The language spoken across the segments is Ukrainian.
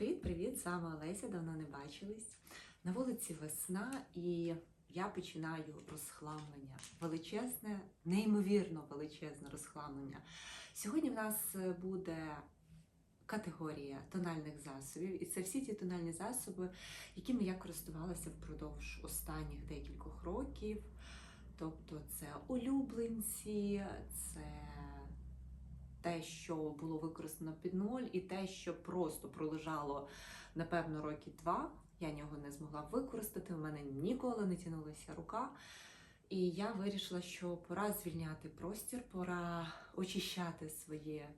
Привіт-привіт! Вами Олеся, давно не бачились. На вулиці весна, і я починаю розхламлення. Величезне, неймовірно величезне розхламлення. Сьогодні в нас буде категорія тональних засобів, і це всі ті тональні засоби, якими я користувалася впродовж останніх декількох років. Тобто це улюбленці, це те, що було використано під ноль, і те, що просто пролежало, напевно, роки два. Я нього не змогла використати, у мене ніколи не тянулася рука. І я вирішила, що пора звільняти простір, пора очищати своє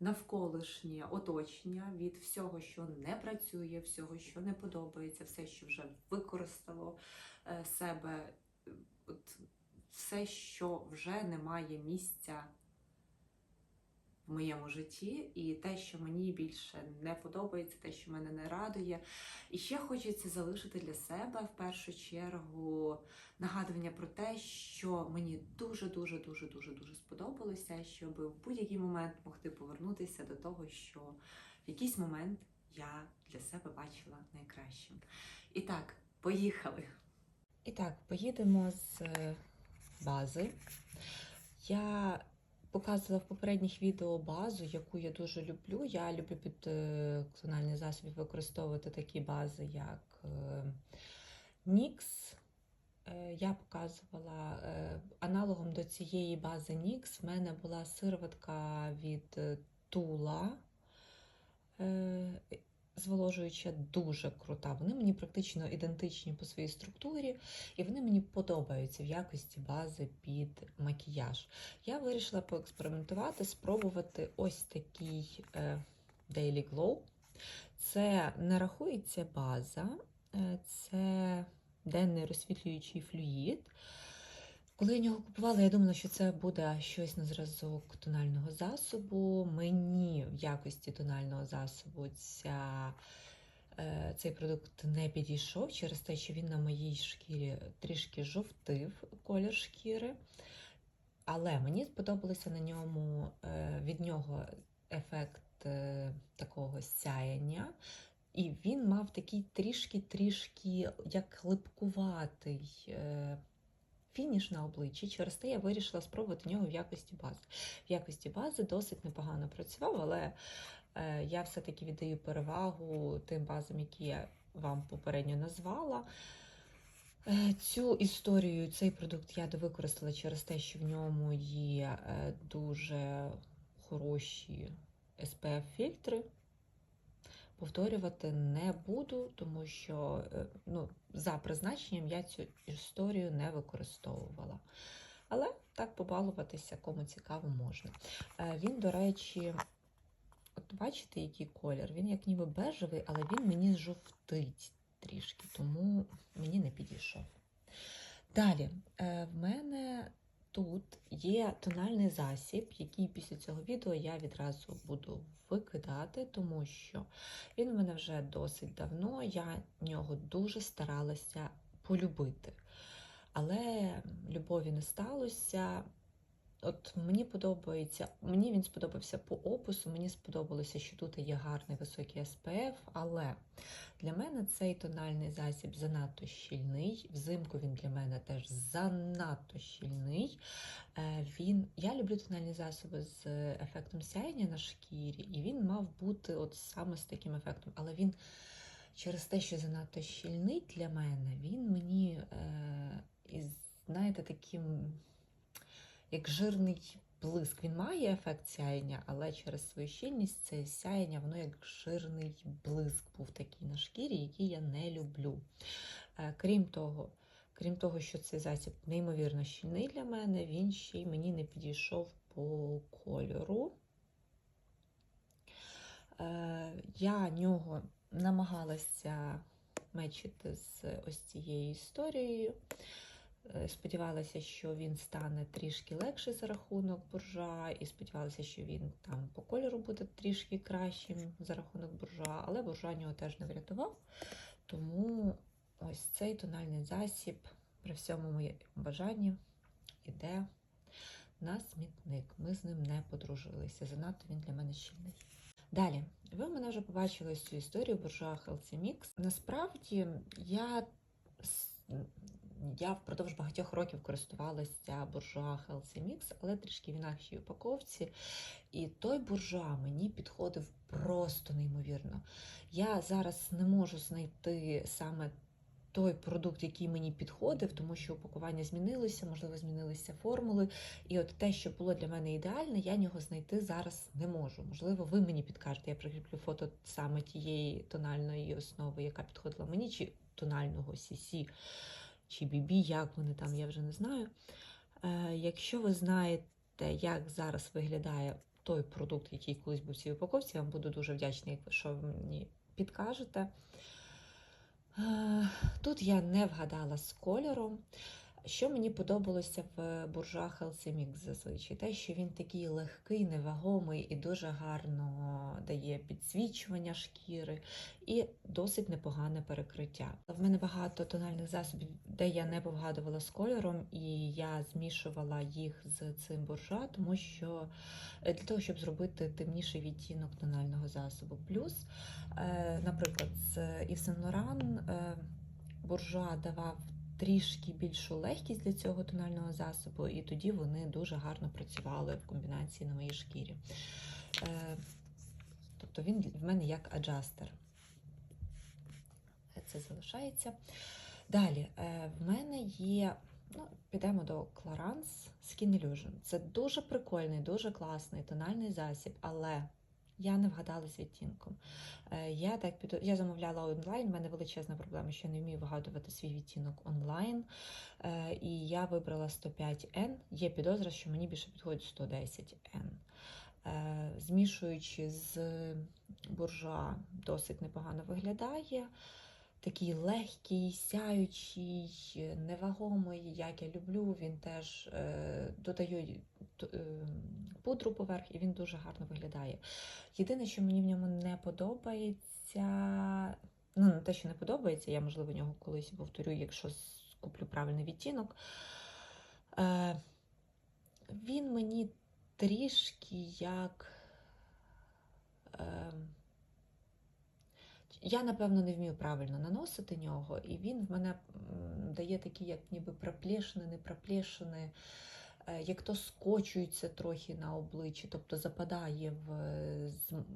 навколишнє оточення від всього, що не працює, всього, що не подобається, все, що вже використало е, себе, от, все, що вже не має місця в моєму житті, і те, що мені більше не подобається, те, що мене не радує. І ще хочеться залишити для себе в першу чергу нагадування про те, що мені дуже, дуже, дуже, дуже, дуже сподобалося, щоб в будь-який момент могти повернутися до того, що в якийсь момент я для себе бачила найкращим. І так, поїхали. І так, поїдемо з е, бази. Я показувала в попередніх відео базу, яку я дуже люблю. Я люблю під е, тональний засіб використовувати такі бази, як е, NYX. Е, Я показувала е, аналогом до цієї бази NYX в мене була сироватка від е. Е, Зволожуюча дуже крута. Вони мені практично ідентичні по своїй структурі, і вони мені подобаються в якості бази під макіяж. Я вирішила поекспериментувати, спробувати ось такий е, Daily Glow. Це не рахується база, е, це денний розсвітлюючий флюїд. Коли я нього купувала, я думала, що це буде щось на зразок тонального засобу. Мені в якості тонального засобу ця, е, цей продукт не підійшов через те, що він на моїй шкірі трішки жовтив колір шкіри. Але мені сподобалося на ньому е, від нього ефект е, такого сяяння. І він мав такий трішки-трішки як липкуватий фініш на обличчі. Через те я вирішила спробувати нього в якості бази. В якості бази досить непогано працював, але е, я все-таки віддаю перевагу тим базам, які я вам попередньо назвала. Е, Цю історію, цей продукт я довикористала через те, що в ньому є е, дуже хороші SPF-фільтри. Повторювати не буду, тому що е, ну, за призначенням я цю історію не використовувала. Але так побалуватися, кому цікаво, можна. Е, Він, до речі, от бачите, який колір? Він як ніби бежевий, але він мені жовтить трішки, тому мені не підійшов. Далі, е, в мене тут є тональний засіб, який після цього відео я відразу буду викидати, тому що він в мене вже досить давно, я нього дуже старалася полюбити. Але любові не сталося. От мені подобається, мені він сподобався по опису, мені сподобалося, що тут є гарний високий SPF, але для мене цей тональний засіб занадто щільний. Взимку він для мене теж занадто щільний. Е, Він, я люблю тональні засоби з ефектом сяєння на шкірі, і він мав бути от саме з таким ефектом. Але він через те, що занадто щільний для мене, він мені, е, із, знаєте, таким як жирний блиск. Він має ефект сяєння, але через свою щільність це сяєння, воно як жирний блиск був такий на шкірі, який я не люблю. Е, Крім того, крім того, що цей засіб неймовірно щільний для мене, він ще й мені не підійшов по кольору. Е, Я нього намагалася мечити з ось цією історією. Е, Сподівалася, що він стане трішки легший за рахунок буржуа, і сподівалася, що він там по кольору буде трішки кращим за рахунок буржуа, але буржуа нього теж не врятував. Тому ось цей тональний засіб при всьому моєму бажанні іде на смітник. Ми з ним не подружилися. Занадто він для мене щільний. Далі, Ви в мене вже побачили цю історію буржуа Healthy. Насправді я, я впродовж багатьох років користувалася буржуа Healthy Mix, але трішки в інакшій упаковці. І той буржуа мені підходив просто неймовірно. Я зараз не можу знайти саме той продукт, який мені підходив, тому що упакування змінилося, можливо, змінилися формули. І от те, що було для мене ідеальне, я нього знайти зараз не можу. Можливо, ви мені підкажете. Я прикріплю фото саме тієї тональної основи, яка підходила мені, чи тонального CC, чи бібі, як вони там, я вже не знаю. Е, якщо ви знаєте, як зараз виглядає той продукт, який колись був в цій упаковці, я вам буду дуже вдячна, якщо ви мені підкажете. Е, Тут я не вгадала з кольором. Що мені подобалося в буржуа Healthy зазвичай? Те, що він такий легкий, невагомий і дуже гарно дає підсвічування шкіри і досить непогане перекриття. В мене багато тональних засобів, де я не повгадувала з кольором, і я змішувала їх з цим буржуа, тому що е, для того, щоб зробити темніший відтінок тонального засобу. Плюс, е, наприклад, з Yves Saint е, буржуа давав трішки більшу легкість для цього тонального засобу, і тоді вони дуже гарно працювали в комбінації на моїй шкірі. Е, Тобто він в мене як аджастер. Це залишається. Далі, е, в мене є. Ну, підемо до Clarins Skin Illusion. Це дуже прикольний, дуже класний тональний засіб, але я не вгадала з відтінком. Е, Я так піду... я замовляла онлайн. У мене величезна проблема, що я не вмію вигадувати свій відтінок онлайн. Е, І я вибрала 105N. Є підозра, що мені більше підходить 110N. Е, Змішуючи з буржуа, досить непогано виглядає. Такий легкий, сяючий, невагомий, як я люблю. Він теж е, додаю е, пудру поверх, і він дуже гарно виглядає. Єдине, що мені в ньому не подобається, ну не те, що не подобається, я, можливо, нього колись повторю, якщо куплю правильний відтінок. Е, він мені трішки як. Е, я, напевно, не вмію правильно наносити нього, і він в мене дає такі, як ніби проплешини, не проплешини, е, як то скочується трохи на обличчі, тобто западає в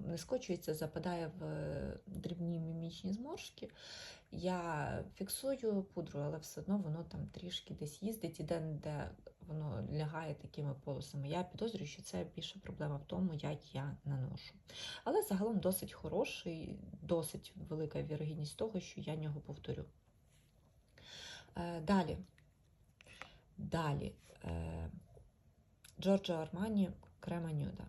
не скочується, западає в е, дрібні мімічні зморшки. Я фіксую пудру, але все одно воно там трішки десь їздить і де воно лягає такими полосами. Я підозрюю, що це більше проблема в тому, як я наношу. Але загалом досить хороший, досить велика вірогідність того, що я нього повторю. Е, далі. Далі. Е, Джорджо Армані Крема Нюда.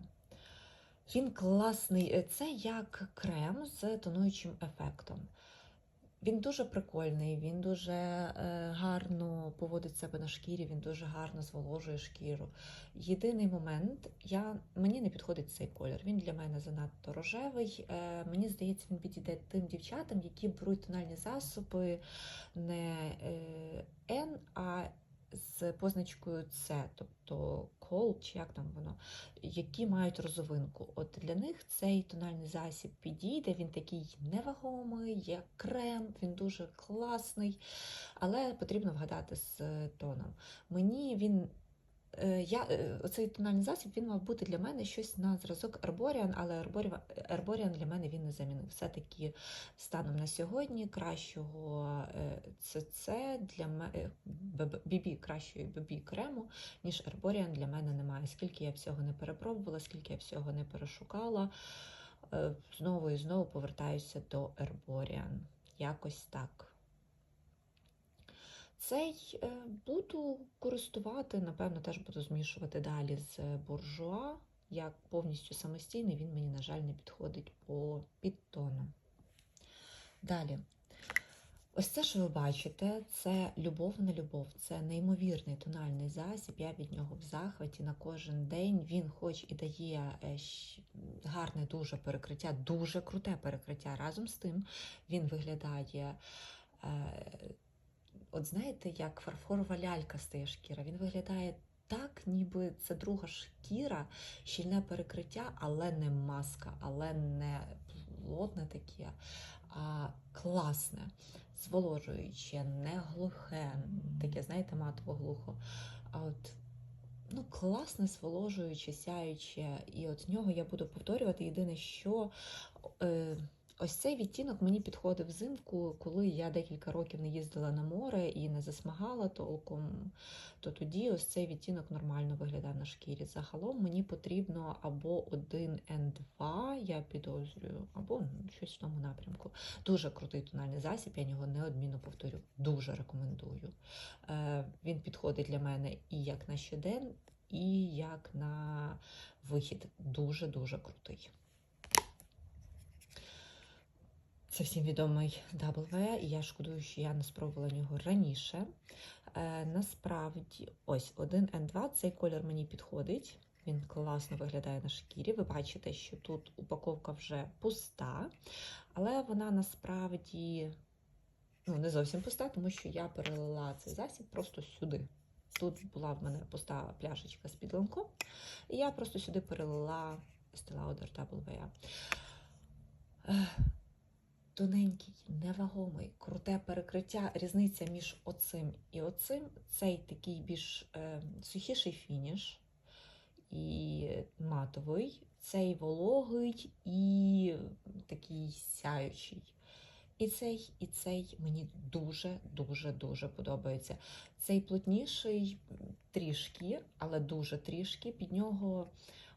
Він класний. Це як крем з тонуючим ефектом. Він дуже прикольний, він дуже е, гарно поводить себе на шкірі, він дуже гарно зволожує шкіру. Єдиний момент, я, мені не підходить цей колір. Він для мене занадто рожевий. Е, мені здається, він підійде тим дівчатам, які беруть тональні засоби не е, N, а з позначкою С, тобто кол, чи як там воно, які мають розовинку. От для них цей тональний засіб підійде, він такий невагомий, як крем, він дуже класний, але потрібно вгадати з тоном. Мені він. Е, Я, е, оцей тональний засіб він мав бути для мене щось на зразок Herborian, але Herborian для мене він не замінив. Все-таки станом на сьогодні кращого ЦЦ для мене BB, кращої BB крему, ніж Herborian для мене немає. Скільки я всього не перепробувала, скільки я всього не перешукала. е, Знову і знову повертаюся до Herborian. Якось так. Цей е, буду користувати, напевно, теж буду змішувати далі з буржуа. Як повністю самостійний, він мені, на жаль, не підходить по підтону. Далі. Ось це, що ви бачите, це любов на любов. Це неймовірний тональний засіб. Я від нього в захваті на кожен день. Він, хоч і дає е, гарне дуже перекриття, дуже круте перекриття. Разом з тим він виглядає. От знаєте, як фарфорова лялька стає шкіра. Він виглядає так, ніби це друга шкіра, щільне перекриття, але не маска, але не холодне таке, а класне, зволожуюче, не глухе, таке, знаєте, матово глухо. А от ну, класне, зволожуюче, сяюче. І от нього я буду повторювати. Єдине, що е, ось цей відтінок мені підходив взимку, коли я декілька років не їздила на море і не засмагала толком, то тоді ось цей відтінок нормально виглядав на шкірі. Загалом мені потрібно або 1 N2, я підозрюю, або щось в тому напрямку. Дуже крутий тональний засіб, я його неодмінно повторю. Дуже рекомендую. Е, Він підходить для мене і як на щодень, і як на вихід. Дуже-дуже крутий. Це всім відомий W, і я шкодую, що я не спробувала нього раніше. Е, насправді, ось 1N2, цей колір мені підходить. Він класно виглядає на шкірі. Ви бачите, що тут упаковка вже пуста, але вона насправді ну, не зовсім пуста, тому що я перелила цей засіб просто сюди. Тут була в мене пуста пляшечка з підлинком, і я просто сюди перелила Estee Lauder WA. Тоненький, невагомий, круте перекриття. Різниця між оцим і оцим цей такий більш е, сухіший фініш і матовий, цей вологий і такий сяючий. І цей, і цей мені дуже, дуже, дуже подобається. Цей плотніший трішки, але дуже трішки. Під нього,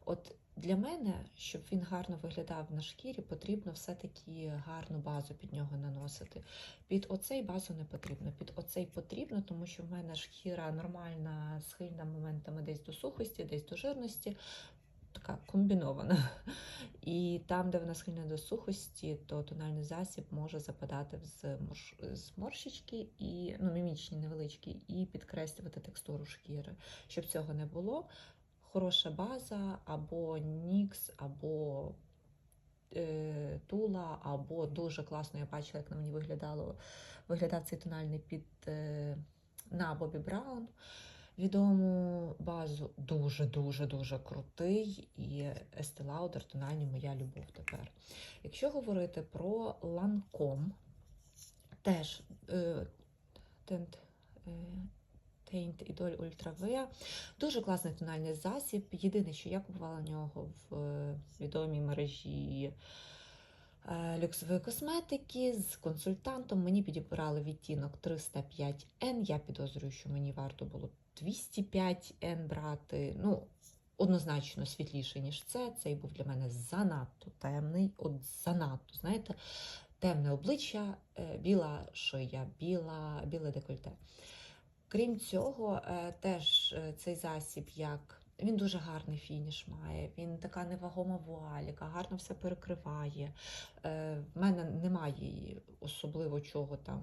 от для мене, щоб він гарно виглядав на шкірі, потрібно все-таки гарну базу під нього наносити. Під оцей базу не потрібно. Під оцей потрібно, тому що в мене шкіра нормальна, схильна моментами десь до сухості, десь до жирності. Така комбінована. І там, де вона схильна до сухості, то тональний засіб може западати в зморш- зморщички і ну, мімічні невеличкі, і підкреслювати текстуру шкіри. Щоб цього не було, хороша база або нікс, або е, тула, або дуже класно я бачила, як на мені виглядало, виглядав цей тональний під е, на Бобі Браун. Відому базу дуже-дуже дуже крутий і Estee Lauder тональні моя любов тепер. Якщо говорити про Lancome, теж е, Tint, е, Taint Idol Ultra V, дуже класний тональний засіб. Єдине, що я купувала нього в е, відомій мережі е, люксової косметики з консультантом. Мені підібрали відтінок 305N. Я підозрюю, що мені варто було 205N брати. Ну, однозначно світліший, ніж це. Цей був для мене занадто темний, от занадто, знаєте, темне обличчя, е, біла шия, біла, біле декольте. Крім цього, е, теж е, цей засіб як. Він дуже гарний фініш має, він така невагома вуаль, яка гарно все перекриває. Е, в мене немає особливо чого там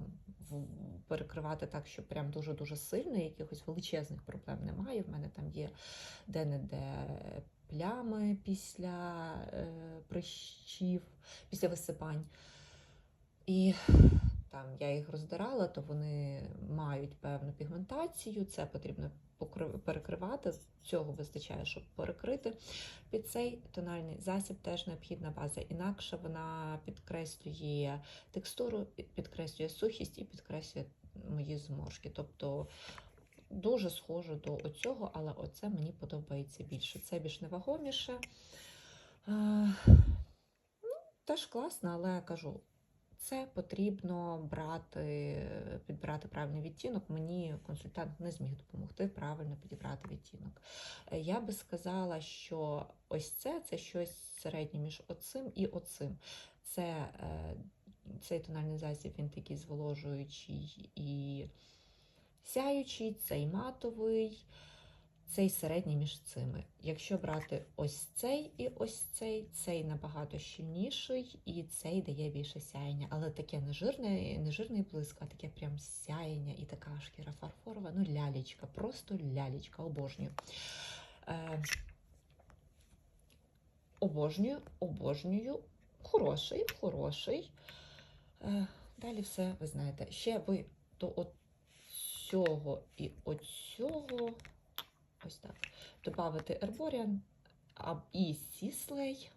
перекривати так, що прям дуже-дуже сильно, якихось величезних проблем немає. В мене там є де-не-де плями після прищів, після висипань. І там я їх роздирала, то вони мають певну пігментацію. Це потрібно перекривати. Цього вистачає, щоб перекрити. Під цей тональний засіб теж необхідна база. Інакше вона підкреслює текстуру, підкреслює сухість і підкреслює мої зморшки. Тобто дуже схоже до оцього, але оце мені подобається більше. Це більш невагоміше. Е, ну, теж класно, але я кажу, це потрібно брати, підбирати правильний відтінок. Мені консультант не зміг допомогти правильно підібрати відтінок. Е, Я би сказала, що ось це це щось середнє між оцим і оцим. Це е, цей тональний засіб, він такий зволожуючий і сяючий, цей матовий, цей середній між цими. Якщо брати ось цей і ось цей, цей набагато щільніший, і цей дає більше сяєння. Але таке не жирне, не жирний блиск, а таке прям сяєння і така шкіра фарфорова. Ну, лялечка, просто лялечка, обожнюю. Е, обожнюю, обожнюю. Хороший, хороший. Е, далі все ви знаєте. Ще ви до от цього і оцього, ось так, додати Ерборіан і Сіслей,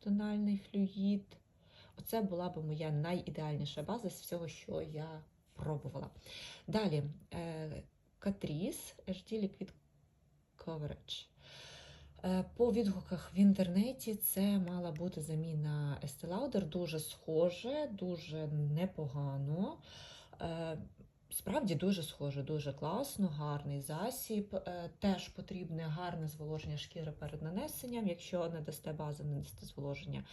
тональний флюїд. Оце була б моя найідеальніша база з всього, що я пробувала. Далі е, Catrice HD Liquid Coverage. Е, По відгуках в інтернеті це мала бути заміна Estee Lauder. Дуже схоже, дуже непогано. Справді дуже схоже, дуже класно, гарний засіб. Е, Теж потрібне гарне зволоження шкіри перед нанесенням. Якщо не дасте бази, не дасте зволоження,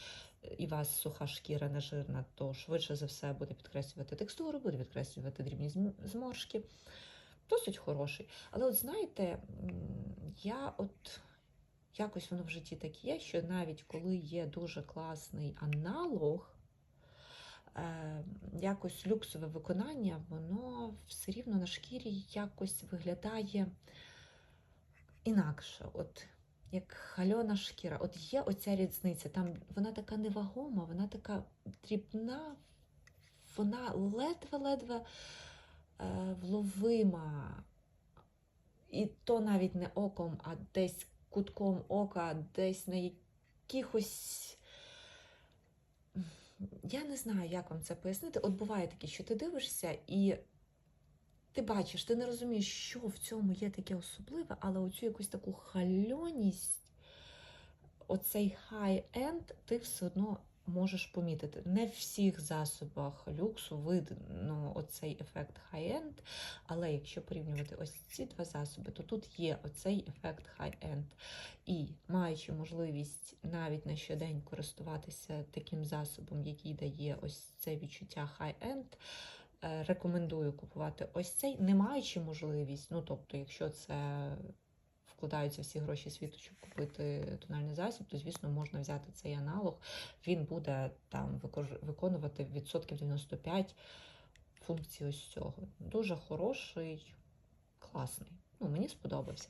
і вас суха шкіра не жирна, то швидше за все буде підкреслювати текстуру, буде підкреслювати дрібні зморшки. Досить хороший. Але от знаєте, я от якось воно в житті так є, що навіть коли є дуже класний аналог, якось люксове виконання, воно все рівно на шкірі якось виглядає інакше. От як хальона шкіра. От є оця різниця. Там вона така невагома, вона така дрібна, вона ледве-ледве е, вловима. І то навіть не оком, а десь кутком ока, десь на якихось. Я не знаю, як вам це пояснити. От буває таке, що ти дивишся і ти бачиш, ти не розумієш, що в цьому є таке особливе, але оцю якусь таку хальоність, оцей хай-енд, ти все одно можеш помітити. Не в всіх засобах люксу видно оцей ефект хай-енд, але якщо порівнювати ось ці два засоби, то тут є оцей ефект хай-енд. І маючи можливість навіть на щодень користуватися таким засобом, який дає ось це відчуття хай-енд, рекомендую купувати ось цей, не маючи можливість, ну тобто, якщо це вкладаються всі гроші світу, щоб купити тональний засіб, то звісно можна взяти цей аналог. Він буде там виконувати відсотків 95 функцій ось цього. Дуже хороший, класний. Ну, мені сподобався.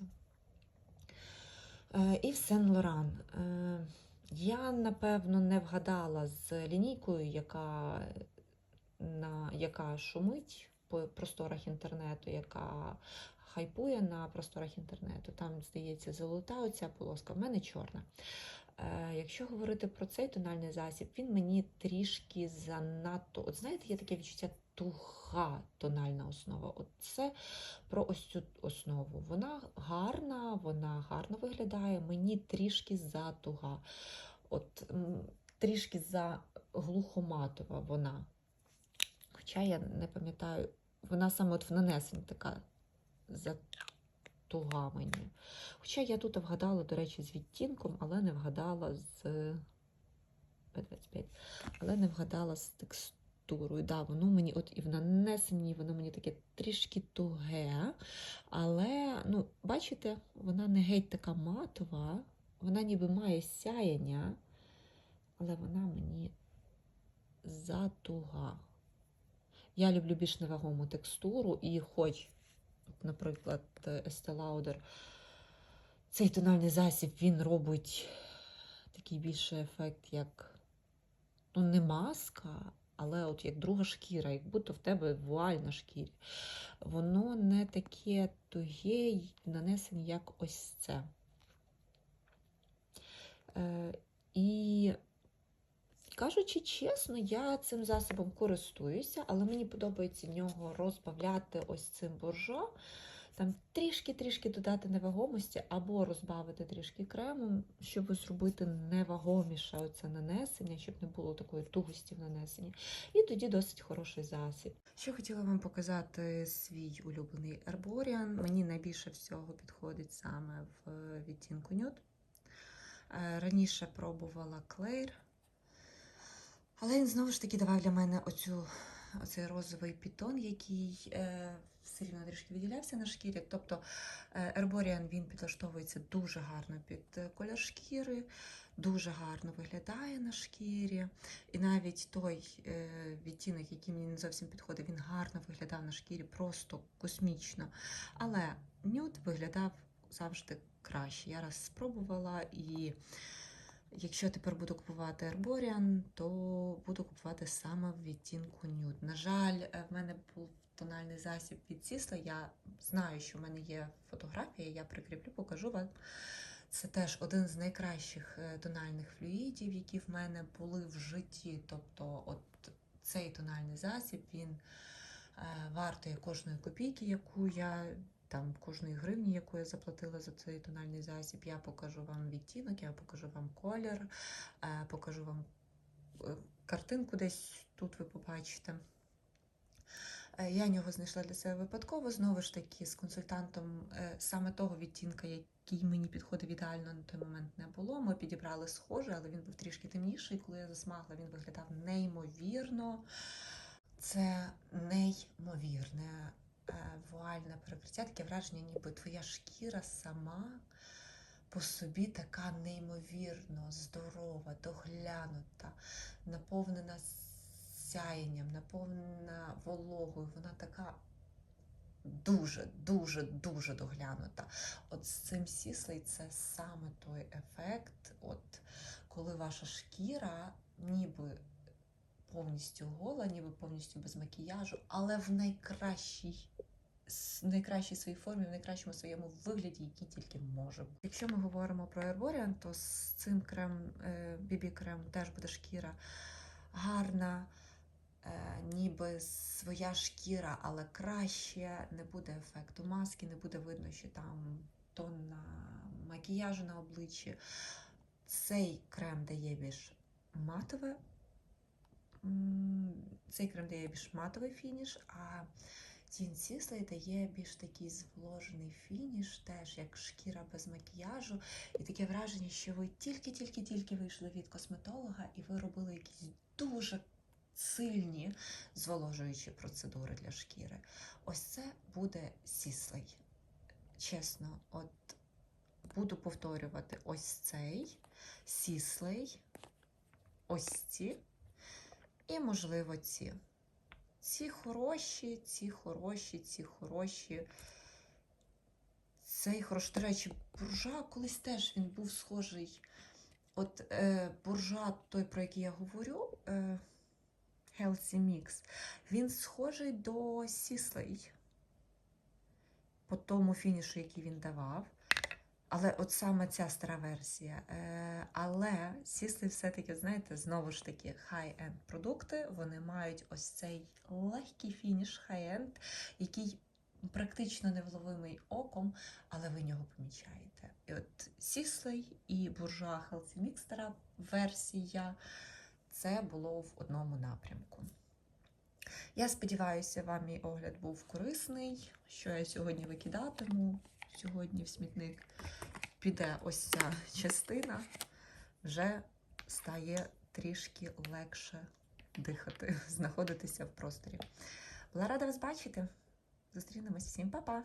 Е, І в Сен Лоран. Е, Я, напевно, не вгадала з лінійкою, яка, на, яка шумить просторах інтернету, яка хайпує на просторах інтернету. Там, здається, золота оця полоска, в мене чорна. Е, Якщо говорити про цей тональний засіб, він мені трішки занадто. От знаєте, є таке відчуття туга тональна основа. От це про ось цю основу. Вона гарна, вона гарно виглядає, мені трішки затуга. От трішки за глухоматова вона. Хоча я не пам'ятаю, вона саме от в нанесенні така затуга мені. Хоча я тут вгадала, до речі, з відтінком, але не вгадала з P25, але не вгадала з текстурою. Да, воно мені от і в нанесенні, воно мені таке трішки туге. Але, ну, бачите, вона не геть така матова, вона ніби має сяяння, але вона мені затуга. Я люблю більш невагому текстуру, і хоч, наприклад, Estee Lauder, цей тональний засіб він робить такий більший ефект, як ну, не маска, але от як друга шкіра, як будто в тебе вуаль на шкірі. Воно не таке туге нанесення, як ось це. Е, і Кажучи чесно, я цим засобом користуюся, але мені подобається в нього розбавляти ось цим боржо. Там трішки-трішки додати невагомості або розбавити трішки кремом, щоб зробити невагоміше оце нанесення, щоб не було такої тугості в нанесенні. І тоді досить хороший засіб. Що хотіла вам показати свій улюблений Herborian. Мені найбільше всього підходить саме в відтінку нюд. Е, Раніше пробувала Клейр, але він знову ж таки давав для мене оцю, оцей розовий пітон, який е, все рівно трішки виділявся на шкірі. Тобто е, Herborian він підлаштовується дуже гарно під колір шкіри, дуже гарно виглядає на шкірі. І навіть той е, відтінок, який мені не зовсім підходить, він гарно виглядав на шкірі, просто космічно. Але нюд виглядав завжди краще. Я раз спробувала, і якщо тепер буду купувати Herborian, то буду купувати саме в відтінку нюд. На жаль, е, в мене був тональний засіб від Сісла. Я знаю, що в мене є фотографія, я прикріплю, покажу вам. Це теж один з найкращих е, тональних флюїдів, які в мене були в житті. Тобто, от цей тональний засіб він е, вартує кожної копійки, яку я там кожної гривні, яку я заплатила за цей тональний засіб. Я покажу вам відтінок, я покажу вам колір, е, покажу вам е, картинку десь тут ви побачите. Е, Я нього знайшла для себе випадково, знову ж таки, з консультантом саме того відтінка, який мені підходив ідеально на той момент не було. Ми підібрали схоже, але він був трішки темніший. Коли я засмагла, він виглядав неймовірно. Це неймовірне вуальне перекриття, таке враження, ніби твоя шкіра сама по собі така неймовірно здорова, доглянута, наповнена сяєнням, наповнена вологою. Вона така дуже, дуже, дуже доглянута. От з цим сіслей це саме той ефект, от коли ваша шкіра ніби повністю гола, ніби повністю без макіяжу, але в найкращій. с- найкращій своїй формі, в найкращому своєму вигляді, який тільки може бути. Якщо ми говоримо про Herborian, то з цим крем, бібі-крем теж буде шкіра гарна, е, ніби своя шкіра, але краще, не буде ефекту маски, не буде видно, що там тонна макіяжу на обличчі. Цей крем дає більш матове. Цей крем дає більш матовий фініш, а Тін Сіслей дає більш такий зволожений фініш, теж як шкіра без макіяжу. І таке враження, що ви тільки-тільки-тільки вийшли від косметолога, і ви робили якісь дуже сильні зволожуючі процедури для шкіри. Ось це буде сіслей. Чесно, от буду повторювати ось цей сіслей, ось ці, і, можливо, ці. Ці хороші, ці хороші, ці хороші. Цей хороший. До речі, буржуа колись теж він був схожий. От е, буржуа, той, про який я говорю, е, Healthy Mix, він схожий до Сіслей по тому фінішу, який він давав. Але от саме ця стара версія. Е, але Сісли все-таки, знаєте, знову ж таки, хай-енд продукти, вони мають ось цей легкий фініш хай-енд, який практично невловимий оком, але ви нього помічаєте. І от Сіслей і Healthy Mix стара версія, це було в одному напрямку. Я сподіваюся, вам мій огляд був корисний, що я сьогодні викидатиму. Сьогодні в смітник піде ось ця частина, вже стає трішки легше дихати, знаходитися в просторі. Була рада вас бачити. Зустрінемось всім, па-па!